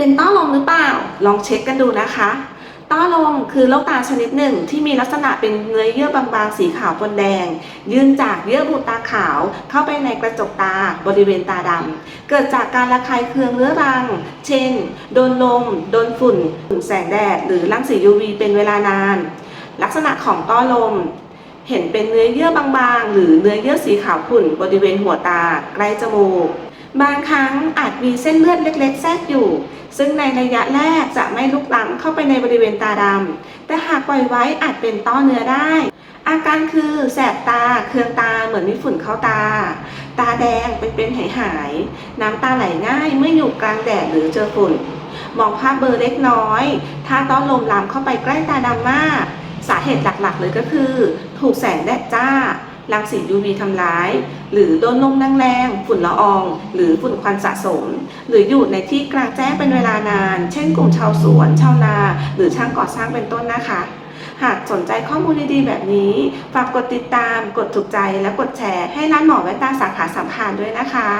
เป็นต้อลมหรือเปล่า ลองเช็คกันดูนะคะ ต้อลมคือโรคตาชนิดหนึ่งที่มีลักษณะเป็นเนื้อเยื่อบางๆ สีขาวปนแดง ยื่นจากเยื่อบุตาขาวเข้าไปในกระจกตาบริเวณตาดำ เกิดจากการระคายเคืองเรื้อรัง เช่น โดนลม โดนฝุ่น แสงแดด หรือรังสี UV เป็นเวลานาน ลักษณะของต้อลมเห็นเป็นเนื้อเยื่อบางๆ หรือเนื้อเยื่อสีขาวขุ่นบริเวณหัวตา ใกล้จมูก บางครั้งอาจมีเส้นเลือดเล็กๆ แทรกอยู่ ซึ่งในระยะแรกจะไม่ลุกล้ำเข้าไปในบริเวณตาดำแต่หากปล่อยไว้อาจเป็นต้อเนื้อได้ อาการคือแสบตา เคืองตาเหมือนมีฝุ่นเข้าตา ตาแดงเป็นๆหายหายๆน้ำตาไหลง่ายเมื่ออยู่กลางแดดหรือเจอฝุ่น มองภาพเบลอเล็กน้อย ถ้าต้อลมลามเข้าไปใกล้ตาดำมาก สาเหตุหลักๆ เลยก็คือ ถูกแสงแดดจ้า รังสี UV ทำร้าย หรือโดนลมแรงๆฝุ่นละออง หรือฝุ่นควันสะสม หรืออยู่ในที่กลางแจ้งเป็นเวลานาน เช่นกลุ่มชาวสวนชาวนา หรือช่างก่อสร้างเป็นต้นนะคะ หากสนใจข้อมูลดีๆแบบนี้ ฝากกดติดตาม กดถูกใจและกดแชร์ให้ร้านหมอแว่นตาสาขาสัมพันธ์ด้วยนะคะ